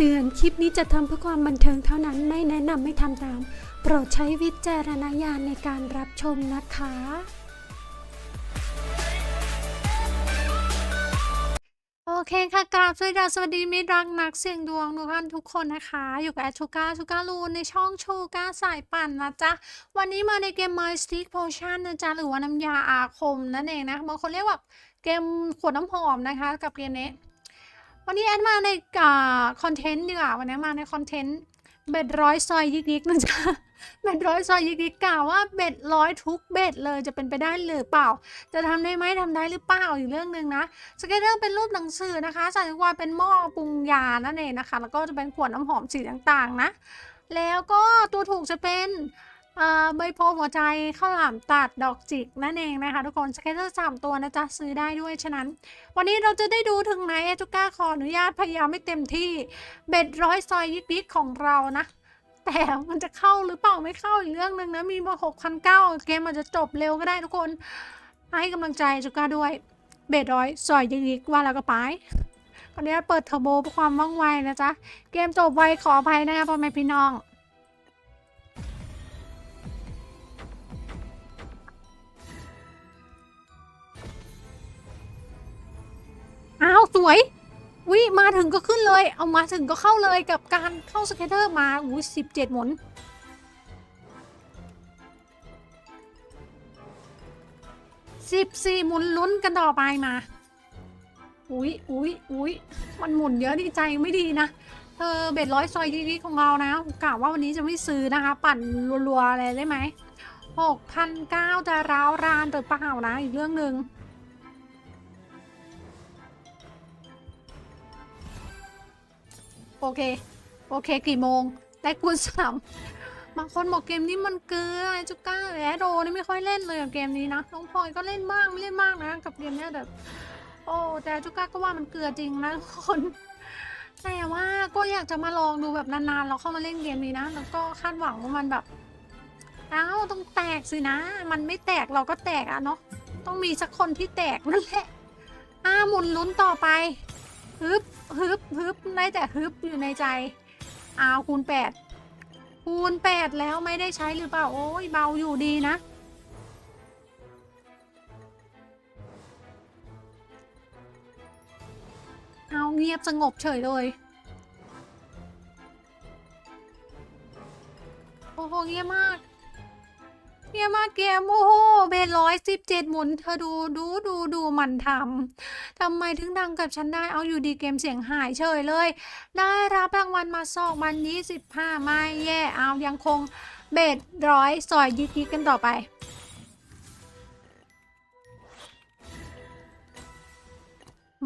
เตือน คลิปนี้จะทำเพื่อความบันเทิงเท่านั้นไม่แนะนำไม่ทำตาม โปรดใช้วิจารณญาณในการรับชมนะคะ โอเคค่ะกราบสวัสดีสวัสดีมิตรรักนักเสี่ยงดวงทุกท่านทุกคนนะคะ อยู่กับแอชูการชูการลูนในช่องชูการสายปั่นนะจ๊ะ วันนี้มาในเกม My Stick Potion นะจ๊ะ หรือว่าน้ำยาอาคมนั่นเองนะบางคนเรียกว่าเกมขวดน้ำหอมนะคะ กับเกมนี้ วันนี้แอดมาในคอนเทนต์ดีกว่าวันนี้มาในคอนเทนต์เบ็ดร้อยซอยยิกๆนะจ๊ะเบ็ดร้อยซอยยิกๆกล่าวว่าเบ็ดร้อยทุกเบ็ดเลยจะเป็นไปได้หรือเปล่า จะทำได้ไหมทำได้หรือเปล่าอีกเรื่องหนึ่งนะสเก็ตเตอร์เป็นรูปหนังสือนะคะสัญญาเป็นหม้อปรุงยานั่นเองนะคะ แล้วก็จะเป็นขวดน้ำหอมสีต่างๆนะ แล้วก็ตัวถูกจะเป็น ใบโพหัวใจข้าวหลามตัดดอกจิกนั่นเองนะคะ ทุกคนสเก็ตเตอร์สามตัวนะจ๊ะซื้อได้ด้วยฉะนั้น วันนี้เราจะได้ดูถึงไหนเอจุก้าขออนุญาตพยายามไม่เต็มที่เบ็ดร้อยซอยยิกๆของเรานะแต่มันจะเข้าหรือเปล่าไม่เข้าอีกเรื่องหนึ่งนะ มีมาหกพันเก้าเกมอาจจะจบเร็วก็ได้ทุกคน ให้กำลังใจจุก้าด้วย เบ็ดร้อยซอยยิกๆว่าแล้วก็ไปตอนนี้เปิดเทอร์โบเพื่อความว่องไวนะจ๊ะ เกมจบไวขออภัยนะคะพ่อแม่พี่น้อง วยวิมาถึงก็ขึ้นเลย เอามาถึงก็เข้าเลยกับการเข้าสเก็ตเตอร์มาอุ้ยสิบเจ็ดหมุน สิบสี่หมุนลุ้นกันต่อไปมา อุ้ยอุ้ยอุ้ยมันหมุนเยอะดีใจไม่ดีนะเออเบ็ดร้อยซอยดีๆของเรานะกะว่าวันนี้จะไม่ซื้อนะคะ ปั่นรัวๆอะไรได้ไหมหกพันเก้าจะร้าวรานหรือเปล่านะอีกเรื่องหนึ่ง โอเค โอเคกี่โมง ได้คูณสามบางคนบอกเกมนี้มันเกลือไอจุก้าแอดโดนี่ไม่ค่อยเล่นเลยกับเกมนี้นะน้องพลอยก็เล่นบ้างไม่เล่นมากนะกับเกมเนี้ยแต่โอ้แต่จุก้าก็ว่ามันเกลือจริงนะทุกคนแต่ว่าก็อยากจะมาลองดูแบบนานๆเราเข้ามาเล่นเกมนี้นะ แล้วก็คาดหวังว่ามันแบบอ้าวต้องแตกสินะ มันไม่แตกเราก็แตกอะเนาะต้องมีสักคนที่แตกนั่นแหละอ่าหมุนลุ้นต่อไป ฮึบฮึบฮึบได้แต่ฮึบอยู่ในใจอาวคูณแปดคูณแปดแล้วไม่ได้ใช้หรือเปล่า โอ้ยเบาอยู่ดีนะ เอาเงียบสงบเฉยเลย โอ้โหเงียบมาก เงียมาเกมโอ้โหเบนร้อยสิบเจ็ดหมุน เธอดูดูดูดูมันทำทำไมถึงดังกับฉันได้เอาอยู่ดีเกมเสียงหายเฉยเลย ได้รับรางวัลมาสองวันยี่สิบห้าไม่แย่เอายังคงเบ็ดร้อยซอยยิกยิกกันต่อไป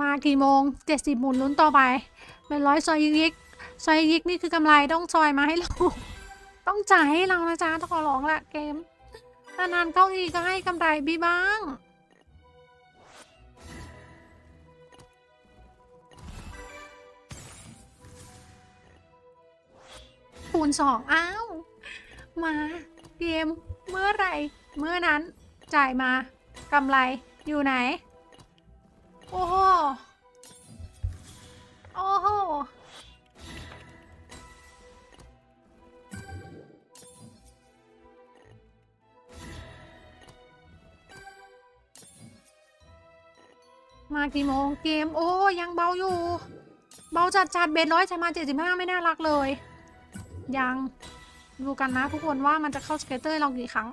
มากี่โมงเจ็ดสิบหมุนลุ้นต่อไป เป็นร้อยซอยยิกยิกซอยยิกนี่คือกำไรต้องซอยมาให้เรา ต้องจ่ายให้เรานะจ๊ะต้องขอร้องละเกม นานๆเข้าทีก็ให้กำไรบีบ้าง คูณสองอ้าว มาเกมเมื่อไหรเมื่อนั้นจ่ายมากำไรอยู่ไหน โอ้โห มากี่โมงเกมโอ้ยังเบาอยู่ เบาจัดจัดเบนร้อยจะมาเจ็ดสิบห้าไม่น่ารักเลย ยังดูกันนะทุกคนว่ามันจะเข้าสเกตเตอร์เรากี่ครั้ง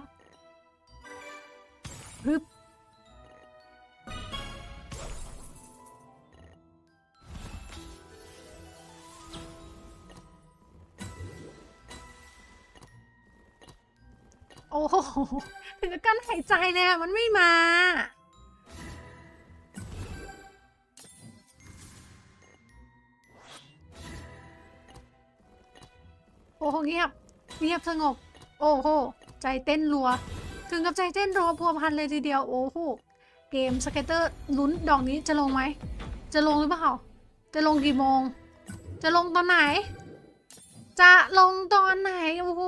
ฮึบโอ้โหถึงกับกั้นหายใจเลยอะมันไม่มา อ้โหเงียบ เงียบสงบ โอ้โห ใจเต้นรัว ถึงกับใจเต้นรัวพัวพันเลยทีเดียว โอ้โห เกมสเก็ตเตอร์ลุ้นดอกนี้จะลงไหม จะลงหรือเปล่า จะลงกี่โมง จะลงตอนไหน จะลงตอนไหน โอ้โห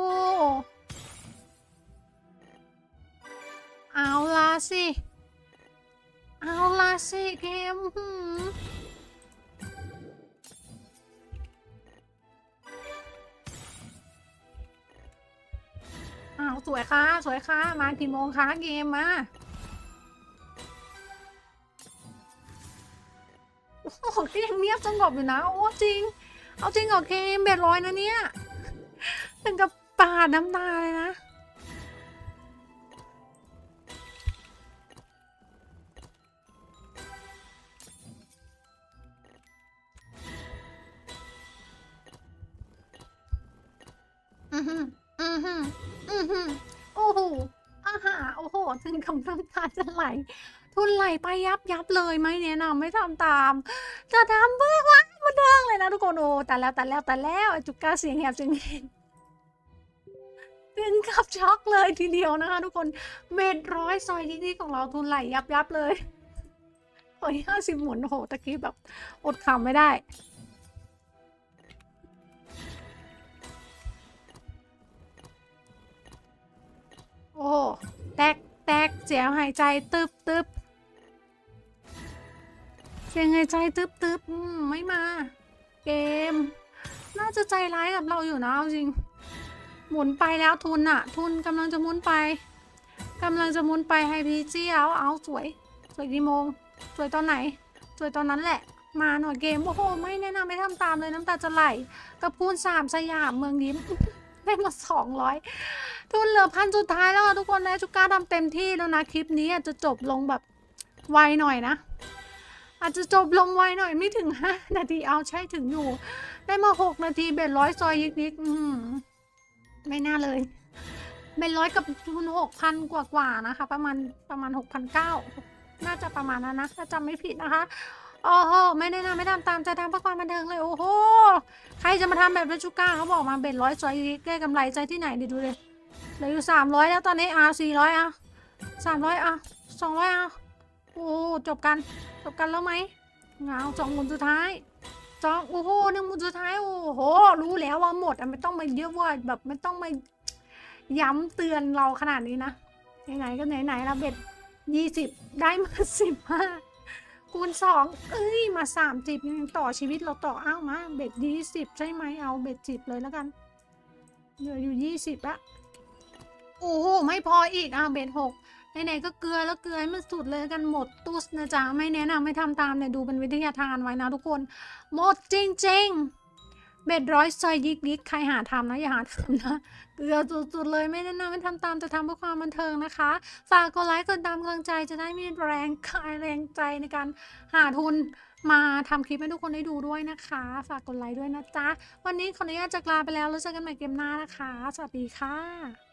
เอาละสิ เอาละสิเกมหืม สวยค่ะ สวยค่ะ มากี่โมงคะเกมมาโอ้โหก็ยังเงียบสงบอยู่นะ โอ้จริง เอาจริงเหรอเกมเบ็ดร้อยนะเนี่ยถึงกับปาดน้ำตาเลยนะอือหือ อือหือโอ้โหอาหาโอ้โหถึงกำลังตาจะไหล ทุนไหลไปยับยับเลยไม่แนะนำไม่ทำตาม จะทำเพื่อว่ามันเดิงเลยนะทุกคนโอ้แต่แล้วแต่แล้วแต่แล้วจุกกาเสียงแหบเสียงเห็นถึงกับช็อกเลยทีเดียวนะคะ ทุกคนเม็ดร้อยซอยที่นี่ของเราทุนไหลยับยับเลยโอ้ยห้าสิบหมุนโอ้โหตะกี้แบบอดขำไม่ได้ เสียงหายใจตึบตึบเสียงหายใจตึบตึบไม่มา เกม น่าจะใจร้ายกับเราอยู่นะเอาจริง หมุนไปแล้วทุนอะทุนกำลังจะหมุนไปกำลังจะมุนไปให้พีจี้เอาเอาสวย สวยกี่โมง สวยตอนไหน สวยตอนนั้นแหละ มาหน่อยเกม โอ้โห ไม่แนะนำไม่ทำตามเลยน้ำตาจะไหลกระพูนสามสยามเมืองยิ้ม ได้มาสองร้อยทุนเหลือพันสุดท้ายแล้วทุกคนนะจุก้าทำเต็มที่แล้วนะคลิปนี้อาจจะจบลงแบบไวหน่อยนะ อาจจะจบลงไวหน่อยไม่ถึง5นาทีเอาใช่ถึงอยู่ ได้มา6นาทีเบ็ดร้อยซอยยิกยิกๆไม่น่าเลยเบ็ดร้อยกับทุนหกพันกว่ากว่านะคะ ประมาณประมาณหกพันเก้าน่าจะประมาณนั้นนะถ้าจำไม่ผิดนะคะ โอ้โหไม่ได้นะไม่ทำตามใจทำเพื่อความบันเทิงเลยโอ้โหใครจะมาทำแบบเรจูก้าเขาบอกมาเบ็ดร้อยซอยยิกได้กำไรใจที่ไหนเดี๋ยวดูเลยเหลืออยู่สามร้อยแล้วตอนนี้อะสี่ร้อยอะสามร้อยอะสองร้อยอะโอ้จบกันจบกันแล้วไหมเงาสองหมุนสุดท้ายสองโอ้โหหนึ่งหมุนสุดท้ายโอ้โห รู้แล้วว่าหมดอะไม่ต้องมาเยอะว่าแบบไม่ต้องมาย้ำเตือนเราขนาดนี้นะไหนๆก็ไหนๆแล้วเบ็ดยี่สิบได้มาสิบห้า คูณสองเอ้ยมาสามจิบยังต่อชีวิตเราต่ออ้าวมาเบ็ดยี่สิบใช่ไหมเอาเบ็ดจิบเลยแล้วกันเหลืออยู่ยี่สิบละโอ้โหไม่พออีกเอาเบ็ดหกไหนๆก็เกลือแล้วเกลือให้มันสุดเลยกันหมดตุสนะจ๊ะไม่แนะนำไม่ทำตามเนี่ยดูเป็นวิทยาทานไว้นะทุกคน หมดจริงๆ เบ็ดร้อยซอยยิกยิกใครหาทำนะอย่าหาทำนะเกลือสุดๆเลยไม่แนะนำไม่ทำตามจะทำเพื่อความบันเทิงนะคะ ฝากกดไลค์กดตามกำลังใจจะได้มีแรงกายแรงใจในการหาทุนมาทำคลิปให้ทุกคนได้ดูด้วยนะคะ ฝากกดไลค์ด้วยนะจ๊ะ วันนี้ขออนุญาตจากลาไปแล้วแล้วเจอกันใหม่เกมหน้านะคะ สวัสดีค่ะ